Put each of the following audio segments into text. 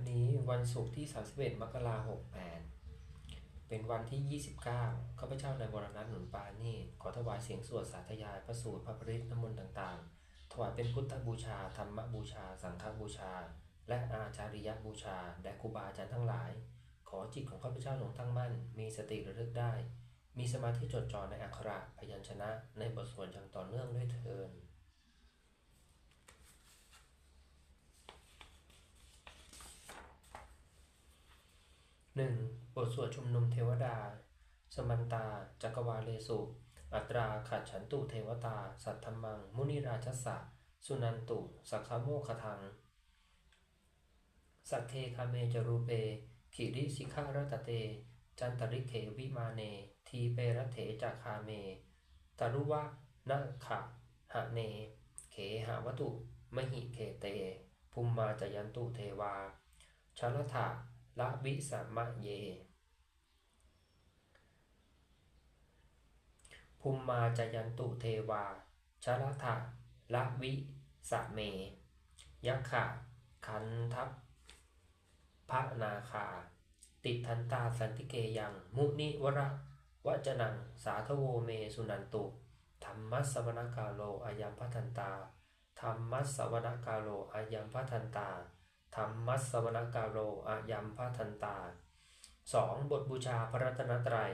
วันนี้วันศุกร์ที่ 31 มกราคม68เป็นวันที่ 29 ข้าพเจ้าในวรนัทหนุนปานี่ขอถวายเสียงสวดสาธยายพระสูตรพระปริตน้ำมนต์ต่างๆ ถวายเป็นพุทธบูชา ธรรมบูชา สังฆบูชา และอาจาริยบูชาแด่ครูบาอาจารย์ทั้งหลาย ขอจิตของข้าพเจ้าจงตั้งมั่น มีสติระลึกได้ มีสมาธิจดจ่อในอักขระพยัญชนะในบทสวดอย่างต่อเนื่องด้วยเทิน หนึ่งบทสวดชุมนุมเทวดา สมันตา จักรวาเลสุ อัตราขัดฉันตุเทวตา สัทธมัง มุนิราชสะสุนันตุ สักขโมคทัง สัทเทคาเมจรูเป ขิริสิขารตเต จันตริเขวิมาเน ทีเปรเถจาคาเมตรุวะนาขะหะเน เขหาวตุ มหิเคเตภูมมาจยันตุเทวาชาลถะ ละวิสามะเย ภูมมาจยันตุเทวาชลถะละวิสะเม ยักขะขันทัพพระนาคา ติทันตาสันติเกยัง มุนิวระวจนัง สาธโวเมสุนันตุ ธรรมัสวนกาโลอายัมพัทันตา ธรรมัสสวนกาโลอายัมพัทันตา ธรรมัสสวนกาโลอายัมพัทันตา 2. บทบูชาพระรัตนตรัย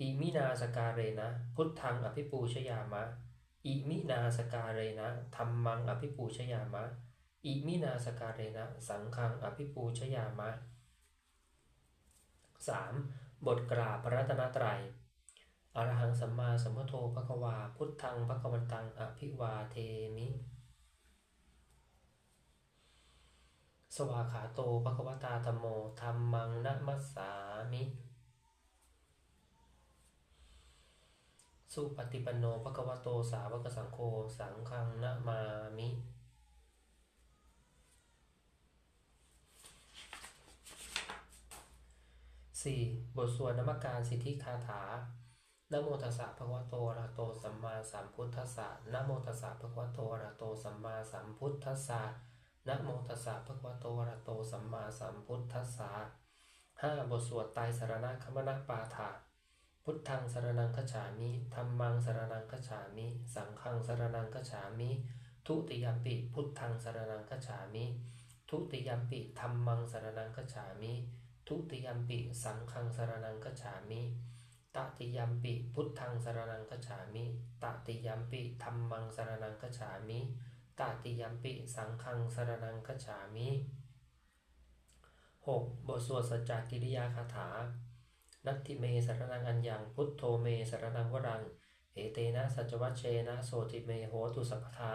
อิมินาสการเรนะ พุทธังอภิปูชยามะ อิมินาสการเรนะธรรมังอภิปูชยามะ อิมินาสการเรนะ สังฆังอภิปูชยามะ 3. บทกราบพระรัตนตรัยอรหังสัมมาสัมพุทโธภควา พุทธังภควันตัง อภิวาเทมิ สวาขาโตภควตาธรรมโมธรรมังนะมัสสามิ สุปฏิปันโนภควโตสาวกสังโฆสังฆังนะมามิ 4. บทสวดนมการสิทธิคาถานโมตัสสะภะควะโตอะระโตสัมมาสัมพุทธัสสะนโมตัสสะภะควะโตอะระโตสัมมาสัมพุทธัสสะ นะโมตัสสะภะคะวะโตอะระโตสัมมาสัมพุทธัสสะ 5. บทสวดไตรสรณะคมนปาฐะพุทธังสรนังคัจฉามิธัมมังสรนังคัจฉามิ สังฆังสรนังคัจฉามิ ทุติยมปิพุทธังสรนังคัจฉามิ ทุติยมปิธัมมังสรนังคัจฉามิ ทุติยมปิสังฆังสรนังคัจฉามิตติยมปิพุทธังสรนังคัจฉามิตติยมปิธัมมังสรนังคัจฉามิ ตติยัมปิสังฆังสรนังคัจฉามิ 6. บทสวดสัจจกิริยาคาถา นัตถิเมสรนังอัญญัง พุทโธเมสรนังวรัง เอเตนะสัจวัชเชนะโสติเมโหตุสัพพทา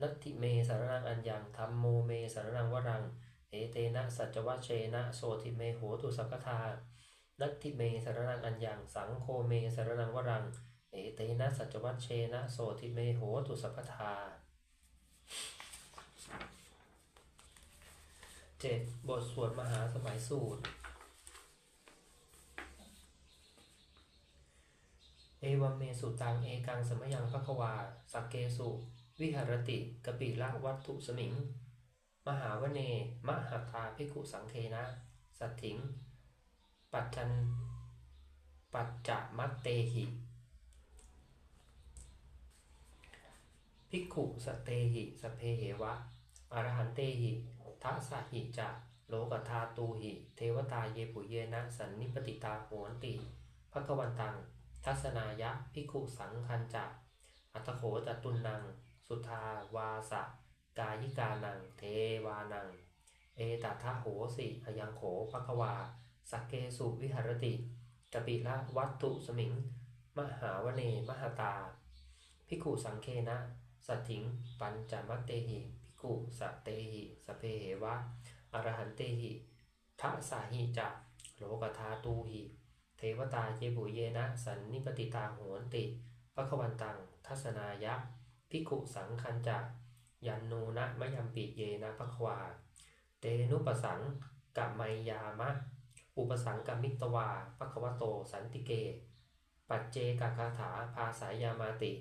นัตถิเมสรนังอัญญังธรรมโมเมสรนังวรัง เอเตนะสัจวัชเชนะโสติเมโหตุสัพพทา นัตถิเมสรนังอัญญัง สังโฆเมสรนังวรัง เอเตนะสัจวัชเชนะโสติเมโหตุสัพพทา 7. บทสวดมหาสมัยสูตร เอวัมเมสุตังเอกังสมยังภควา สักเกสุ วิหารติกปิละวัตถุสมิง มหาวเน มหาตาภิกขุสังเคนะ สัตถิง ปัจจัน ปัจจมัตเตหิ ภิกขุสเตหิสเพเหวะ อรหันเตหิ ทัสสะหิจะโลกธาตูหิ เทวตาเยปุเยนะสันนิปติตาโหนติภควันตัง ทัศนายะภิกขุสังคันจะอัตโขจตุนัง สุทาวาสะกายิกานัง เทวานัง เอตัทะโหสิอยังโขภควา สักเกสุวิหารติกปิละวัตถุสมิง มหาวเนมหตาภิกขุสังเคนะ สัตถิง ปัญจมัตเตหิ กุสะเตหิสเพเหวะอรหันเตหิทัสสหิจะโลกธาตูหิ เทวตาเยบุเยนะ สันนิปติตาโหนติภควันตัง ทัศนายะภิกุสังคันจะยันนูนะมยัมปิเยนะภควา เตนุปสังกัมไมยามะ อุปสังกัมิตวาภควโตสันติเก ปัจเจกคาถาภาสายามาติ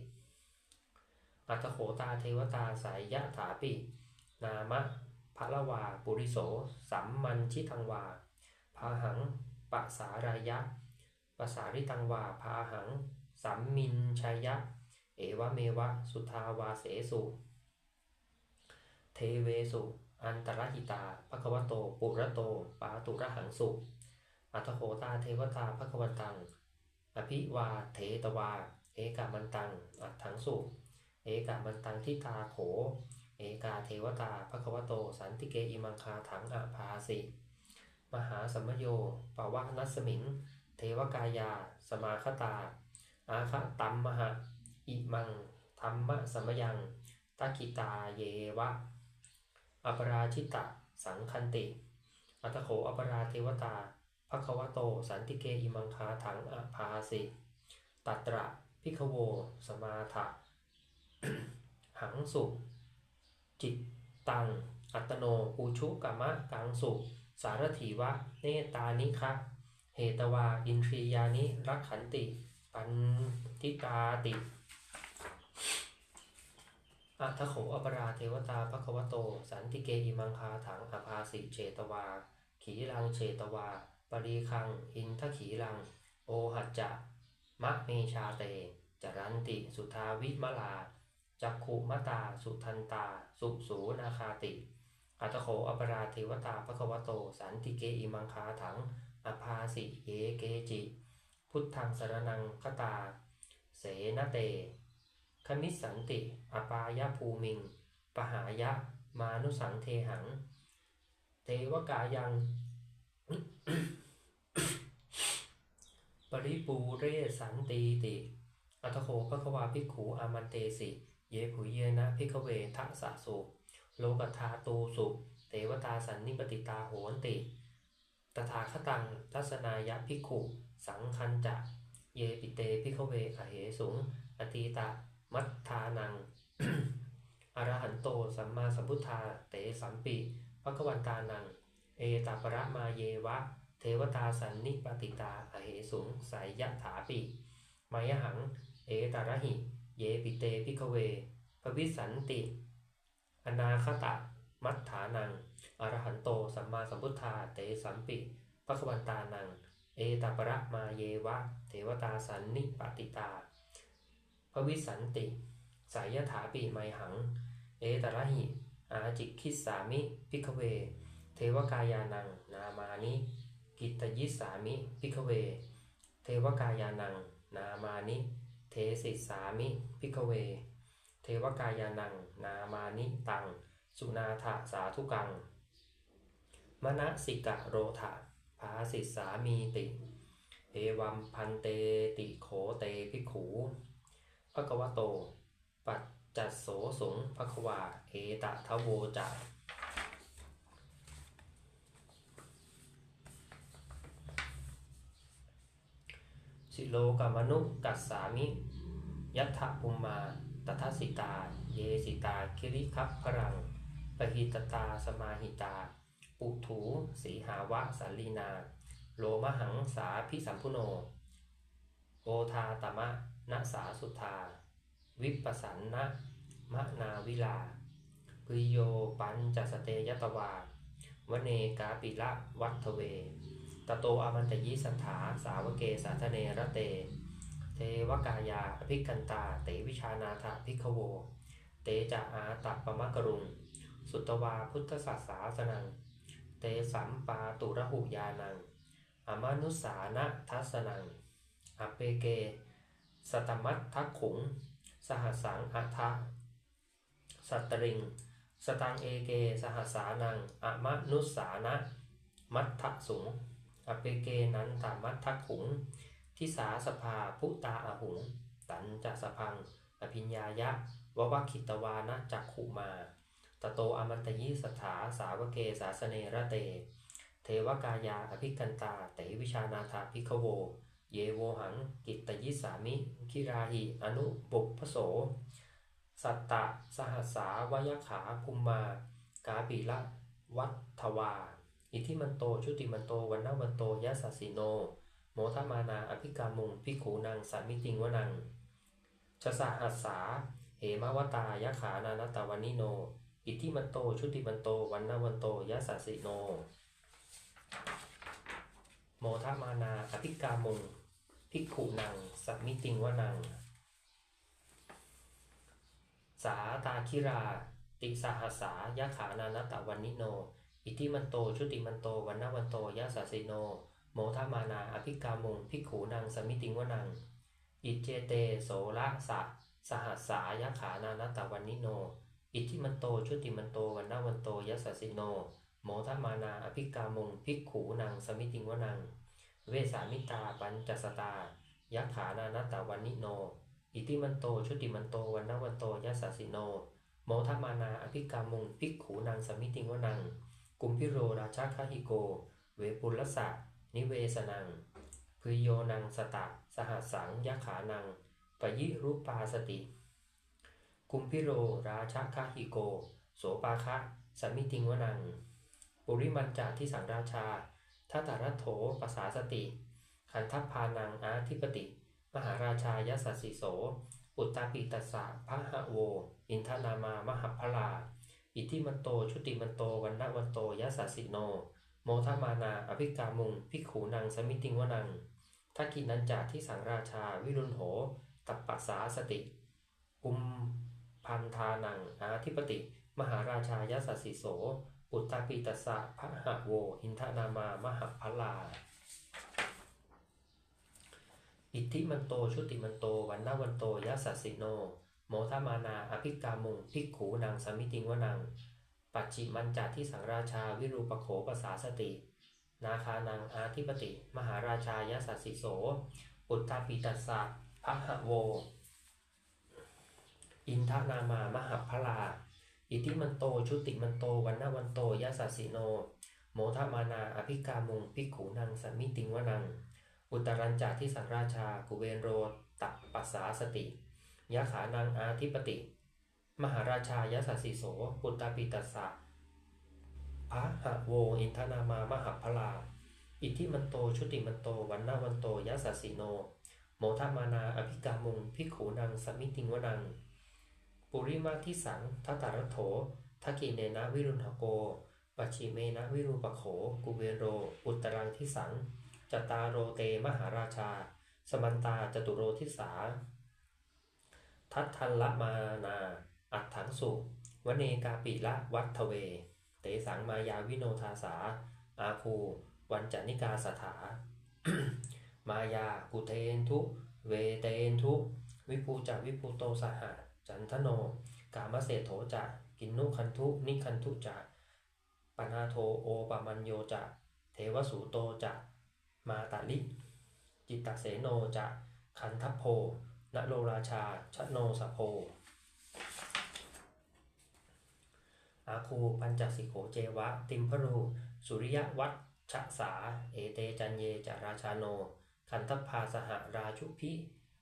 อัตโขตาเทวตาสายยะถาปิ นามะพระละวา ปุริโส สัมมันชิทังวา พาหังปะสารายะปสาริตังวา พาหัง สัมมินชายะ เอวเมวะ สุทาวาเสสุ เทเวสุ อันตรหิตาภควโต ปุระโต ปาตุระหังสุ อัตโหตาเทวตาภควันตัง อภิวาเทตวา เอกามันตัง อัตถังสุ เอกามันตังทิตาโข เอกาเทวตาภควโต สันติเกอิมังคาถังอภาสิ มหาสัมโยปวะนัสมิง เทวกายา สมาคตา อาคะตัมมหะอิมังธรรมะสัมยังตากิตาเยวะ อปราชิตะ สังคันติ อัตโขอปราเทวตาภควโต สันติเกอิมังคาถังอภาสิ ตัตระพิคโว สมาถะ หังสุจิตตัง อัตโนปูชุกามะกังสุสารถีวะ เนตานิคะเหตวา อินทรียานิรักขันติ ปันทิตาติอัทโขอปราเทวตาภควโต สันติเกอิมังคาถังอภาสิเจตวา ขีลังเจตวา ปรีคัง อินทขีลัง โอหัจจะมะเมชาเต จรันติ สุทาวิมลา จักขุมตา สุทันตา สุสูนาคาติ อัตโขอปราเทวตาภควโต สันติเกอิมังคาถังอภาสิเยเกจิ พุทธังสรนังคตา เสนเต คมิสสันติ อปายภูมิง ปหายะ มานุสังเทหัง เทวกายัง ปริปูเรสันตีติ อัตโขภควาภิกขูอามันเตสิ เยผุเยนะภิกเวทะสะสุโลกธาตูสุเทวตาสันนิปติตาโหนติ ตถาคตังทัศนายะภิกขุ สังคันจะ เยปิเตภิกเวอเหสุง อตีตะมัทธานัง อรหันโตสัมมาสัมพุทธา เตสัมปิภควันตานัง เอตาปรมาเยวะ เทวตาสันนิปติตาอเหสุงสายยะถาปิมายหัง เอตาระหิ เยปิเตพิกเวภวิสันติ อนาคตะ มัทธานัง อรหันโต สัมมาสัมพุทธา เตสัมปิภควันตานัง เอตาปรมาเยวะ เทวตาสันนิปติตาพวิสันติ สายยถาปีไมหัง เอตระหิ อาจิคิสามิ พิกเว เทวกายานัง นามานิ กิตยิสามิ พิกเว เทวกายานัง นามานิ สิสามิพิกเว เทวกายานัง นามานิตัง สุนาถาสาธุกัง มณสิกะโรธาภาสิสามีติ เอวัมพันเตติโขเตภิขูภควโต ปัจจัสโสสงภควา เอตะทะโวจาสิโลกามนุกัสสามิ ยัตถปุมมาตถสิตา เยสิตา คิริคัพพรังปหิตตา สมาหิตา ปุถูสีหาวะสาลีนา โลมหังสาพิสัมพุโน โอทาตมะนะสาสุธา วิปสันนะมะนาวิลาปิโยปัญจสเตยตวาวเนกาปิละวัตเว ตโตอมันตยิสัทธาสาวเกสาธเนระเต เทวกายาอภิกันตา เตวิชานาถภิกขโว เตจะอาตปมะกรุง สุตวาพุทธศาสาสนัง เตสัมปาตุระหุยานัง อมานุสานะทัสนังอเปเก สตมัตทักขุง สหสังอัทะสัตตริง สตังเอเก สหสานังอมนุสานะ มัทธสุงอเปเกนันตามัททักขุง ทิสาสภาพุตาอาหุง ตันจะสพัง อภิญญายะววคิตวานะจักขุมาตโตอมันตยิสถาสาวเกสาสเนระเต เทวกายาอภิกันตาเตวิชานาถาภิกขโว เยโวหังกิตตยิสามิ คิราหิอนุบุพโส สัตตะสหัสาวยขาภูมมา กาปีละวัฏวา อิทิมันโตชุติมันโตวันนาวันโตยะสัสสิโน โมทมานาอภิกามุงพิขูนังสัมมิติงวนังชสหัสสา เหมวตายะขานานตาวนิโน อิทธิมันโต ชุติมันโต วันนาวันโตยัสสสิโน โมทมานาอภิกามุงภิขุนังสัมมิติงวนัง สาตาคิรา ติสหัสสายะขานานตะวันนิโน อิทธิมันโต ชุติมันโต วันนาวันโตยัสสสิโน โมทะมานาอภิกามุงภิกขุนังสมิติงวนัง อิเจเตโสระสะสหัสสายะขานานตะวันนิโน อิทิมันโตชุติมันโตวันนาวันโตยสสสิโน โมทมานาอภิกามุงภิกขูนังสมิติงวนัง เวสามิตาปัญจสตายขานานตะวันนิโน อิติมันโตชุติมันโตวันนาวันโตยสสสิโน โมทมานาอภิกามุงภิกขูนังสมิติงวนัง กุมพิโรราชาคหิโก เวปุลสะ นิเวสนังพึโยนังสตะสหัสสังยขานังปยิรูปาสติ กุมพิโรราชาคหิโก โสปาคะสมิติงวนัง ปุริมันจาที่สังราชาทัตตารัโถปสาสติ ขันทัพพานังอาทิปติ มหาราชายสัสสิโส อุตตาปิตัสสะพะหะโว อินทนามามหัพพลา อิทิมันโตชุติมันโตวันนวันโตยสัสสิโน โมทมานาอภิกามุงภิกขูนังสมิติงวนังทักกินันจาที่สังราชา วิรุณโห ตัปปัสสาสติกุมพันธานังอาทิปติ มหาราชายสัสสิโส อุตตาปิตัสสะพะหะโวอินทนามามหัพลา อิทธิมันโตชุติมันโตวันนาวันโตยัสสิโน โมทมานาอภิกามุงภิกขูนางสมิติงวนัง ปัจจิมันจาที่สังราชาวิรูปโขปสาสติ นาคานังอาทิปติ มหาราชายสัสสิโส อุตตาปิตัสสะพะหะโว อินทนามามหัพลา อิทิมันโตชุติมันโตวันนาวันโตยัสสสิโน โมทมานาอภิกามุงภิกขูนังสัมมิติงวนัง อุตรัญจาที่สังราชากุเวนโรตัปปัสสาสติยะขานังอาทิปติ มหาราชายสัสสิโสปุตตาปิตัสสะพะหะโวอินทนามามหัพลา อิทธิมันโตชุติมันโตวันนาวันโตยัสสิโน โมทามานาอภิกามุงภิขูนังสัมมิติงวนัง ปุริมาทิสังทัตตารโถทักกิเนนะวิรุณหโกปัจฉิเมนะวิรูปโข กุเวโร อุตรังทิสัง จตารโรเตมหาราชา สมันตาจตุโรทิสา ทัตทันละมานา อัตถังสุวเนกาปิละวัตเว เตสังมายาวิโนทาสา อาคู วันจันิกาสถา มายากุเทนทุ เวเตนทุ วิภูจาวิภูโตสหะจันทโน กามเศโถจะกินนุคันทุนิคันทุจะปนาโทโอปมัญโยจะเทวสูโตจะมาตาลิ จิตตเสโนจะขันทัพโพนโรราชาชโนสโพ อาคูปัญจสิโขเจวะ ติมพรูสุริยวัตชะสา เอเตจันเยจาราชาโน ขันทพพาสหราชุพิ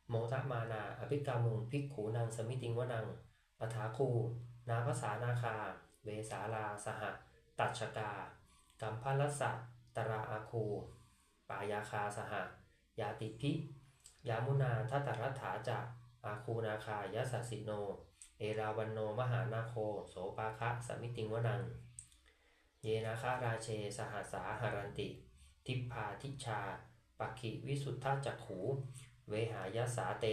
โมทะมานาอภิกามุงภิกขูนังสมิติงวนังปถาคู นาภาษานาคา เวสาลาสหตัชกากัมพลัสสะตราอาคู ปายาคาสหยาติพิ ยามุนาทัตตรัฐาจะอาคูนาคายสัสสิโน เอราวันโนมหานาโค โสปาคะสมิติงวนัง เยนาคาราเชสหัสาหารันติ ทิพพาทิชาปักขิวิสุทธาจักขู เวหายาสาเต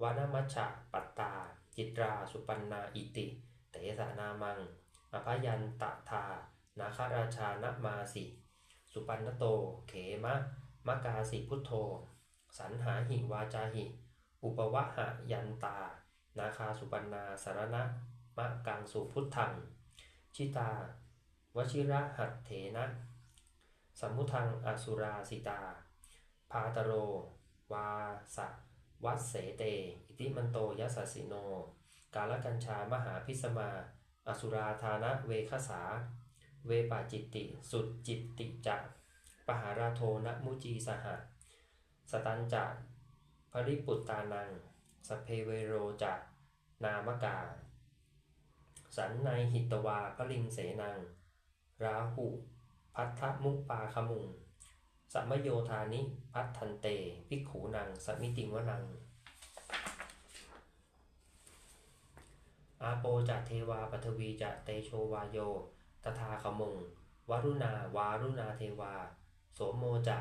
วานมัชชะปัตตา จิตราสุปันนาอิติ เตสานามัง อภยันตทา นาคาราชานมาสิ สุปันนโต เขมะมกาสิพุทโธ สันหาหิวาจาหิ อุปวะหะยันตา นาคาสุปันนาสารณะมะกังสุพุทธัง ชิตา วชิระหัตเถนะสัมมุทังอสุราสิตา พาตโร วาสะวัสเสเต อิติมันโตยัสสสิโน กาลกัญชามหาพิสมา อสุราธานะเวคสา เวปาจิตติ สุดจิตติจะปหาราโทนะมุจีสหะ สตันจะภริปุตตานัง สพเพเวโรจะนามกา สันในหิตวาพลิงเสนัง ราหุ พัทธมุปาคมุง สัมโยธานิพัทธันเต ภิกขูนัง สมิติวนัง อาโปจะเทวาปฐวีจะเตโชวาโย ตถาขมงวรุณาวารุณาเทวา โสมโมจะ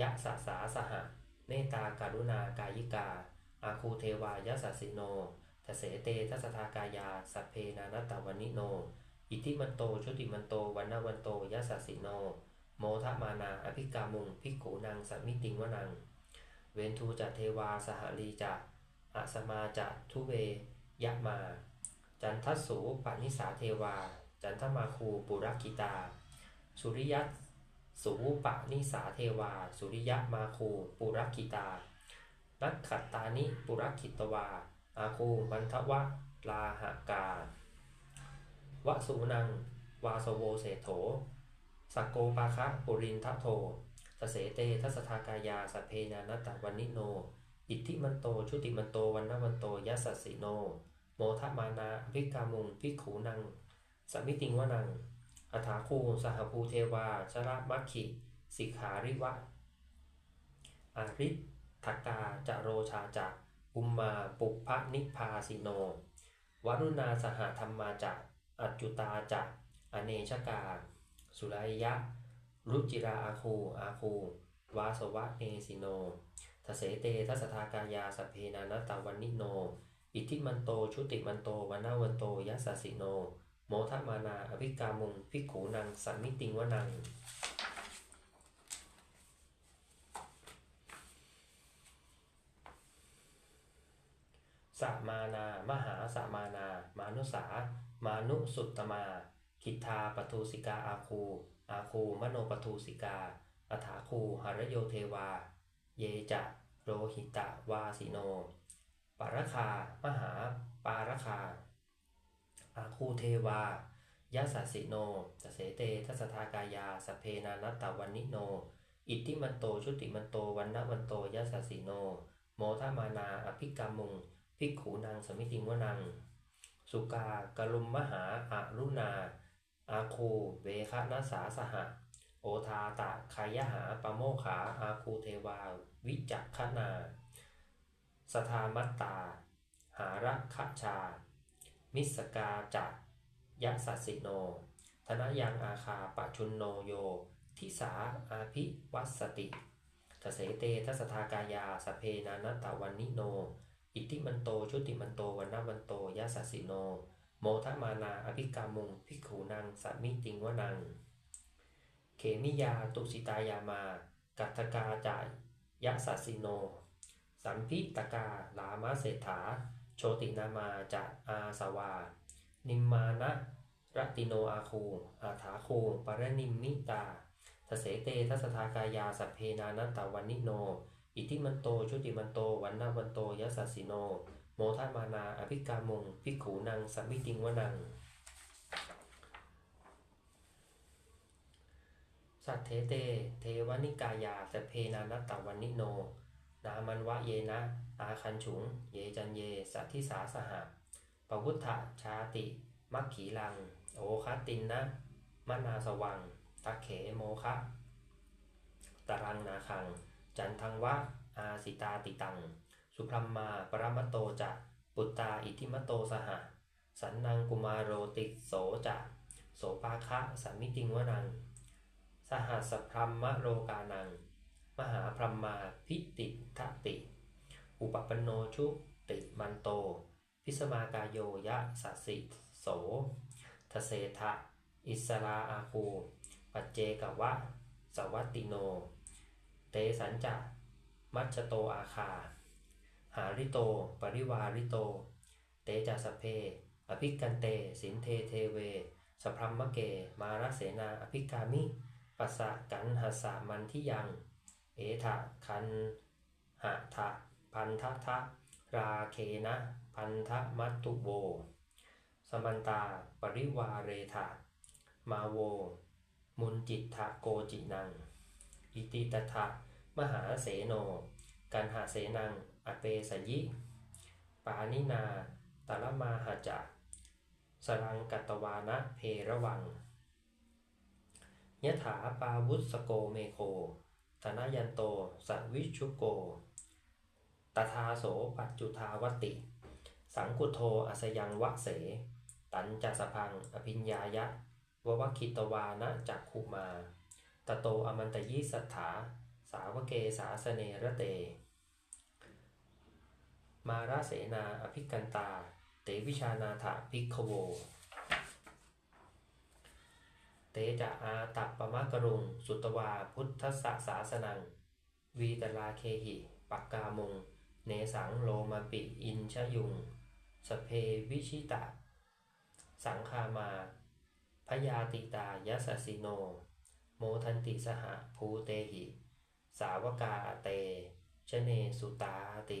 ยะสาสาสหะ เมตตาการุณากายิกา อาคูเทวายสัสสิโนทเสเตทัสทากายา สัพเพนานตตวนิโน อิทิมันโตชุติมันโตวันนวันโตยสัสสิโน โมทะมานาอภิกามุงภิกขุนังสัมมิติงวนัง เวนทูจะเทวาสหลีจะอสมาจะทุเวยะมา จันทสูปานิสาเทวา จันทมาคูปุรกิตา สุริยัสูปะนิสาเทวา สุริยะมาคูปุรกิตา นักขัตตานิปุรคิตวา อาคูมันทวะลาหกาวสุนัง วาสโวเสโถสกโกปาคะปุรินทโทสเสเตทัสทากายาสพเพนานัตตวันนิโน อิทธิมันโต ชุติมันโตวันนวันโตยัสสสิโน โมทมานาภิกามุงภิกขูนัง สมิติงวนังอัฐาคูสหภูเทวาชระมัคคิ สิกขาริวะอาริ ทักกาจะโรชาจักอุมมาปุพพนิพพาสิโน วรุณาสหธรรมาจักอัจจุตาจักอเนชกา สุรายะ รุจิราอาคูอาคู วาสวะเนสิโนทเสเตทัสทากายาสเพนานตตวันนิโน อิทิมันโตชุติมันโตวันนาวันโตยัสสิโน โมทมานาอภิกามุงภิขูนังสัมมิติงวนัง สมานามหาสมานา มานุสา มานุสุตตมาคิทาปทุสิกาอาคู อาคูมโนปทุสิกาอัฐาคูหรโยเทวา เยจะโรหิตะวาสิโน ปารคา มหาปารคา อาคูเทวายะสัสิโนตเสเตทัสทากายาสเพนานัตตวันนิโน อิทธิมันโตชุติมันโตวันนวันโตยะสัสิโน โมทมานาอภิกามุง ภิกขูนางสมิติงวนัง สุกากลุมมหาอารุณา อาคู เวคะนัสาสหะ โอทาตะขายหาปโมขา อาคูเทวา วิจักขนาสทามัตตา หารัคชา มิสกาจักยะสัสิโน ธนยังอาคาปชุนโนโย ทิสาอาภิวัสติทเสเตทัสทากายาสเพนานัตตวันนิโน อิทธิมันโตชุติมันโตวันนวันโตยะสัสสิโน โมทมานาอภิกามุงภิกขูนางสัมมิติงวนัง เขมิยาตุสิตายามา กัตถกาจายยะสัสสิโน สัมพิตกาลามาเศรษฐา โชตินามาจะอาสวา นิมมานะรติโนอาคู อาถาคูปรนิมมิตาทเสเตทัสทากายาสัพเพนานัตตวันนิโน อิทิมันโตชุติมันโตวันนาวันโตยะสัสสิโน โมทมานาอภิกามงภิกขูนังสัมมิติงวนังสัทเทเต เทวนิกายาสพเพนานัตตวันนิโน นามันวะเยนะ อาคันฉุง เยจันเย สัทธิสาสหะปวุฒะชาติ มัคขีลัง โอคัตินนะมนาสวังตักเขโมคะ ตรังนาคัง จันทังวะอาสิตาติตัง สุพรมมาปรมโตจะปุตตาอิทิมโตสหะ สันนังกุมารโรติโสจะโสปาคะสัมมิติงวนัง สหัสพรัมมโรกานัง มหาพรมมาพิติทติ อุปปนโนชุติมันโต พิสมากายโยยะสัสสิโสทเสทะอิสราอาคูปัจเจกวะ สวัตติโน เตสัญจะมัชโตอาคา หาริโต ปริวาริโต เตจัสเพ อภิกันเต สินเทเทเว สพรัมมะเก มารเสนาอภิกามิปัสสะกันหัสสามันที่ยัง เอถะคันหะทะพันทะทะราเคนะ พันธมัตตุโว สมันตา ปริวาเรธามาโว มุนจิตทะโกจินัง อิติตถะมหาเสโน กันหาเสนัง อเปสยิ ปานินาตาลมาหาจะสรังกัตวานะเพระวัง ยถาปาวุสโกเมโคธนยันโตสวิชุโกตถาโสปัจจุทาวติสสังกุโทอัสยังวะเส ตันจัสพัง อภิญญายะ ววคิตวานะจักขุมา ตโตอมันตยิสัทธาสาวเกสาสเนระเต มาราเสนาอภิกันตา เตวิชานาถาภิกขโว เตจะอาตัปปมะกรุง สุตวาพุทธสสาสนัง วีตลาเคหิ ปักกามง เนสังโลมาปิอินชยุง สเพวิชิตะ สังคามาพยาติตายสสิโน โมทันติสหภูเตหิ สาวกาเตชเนสุตาติ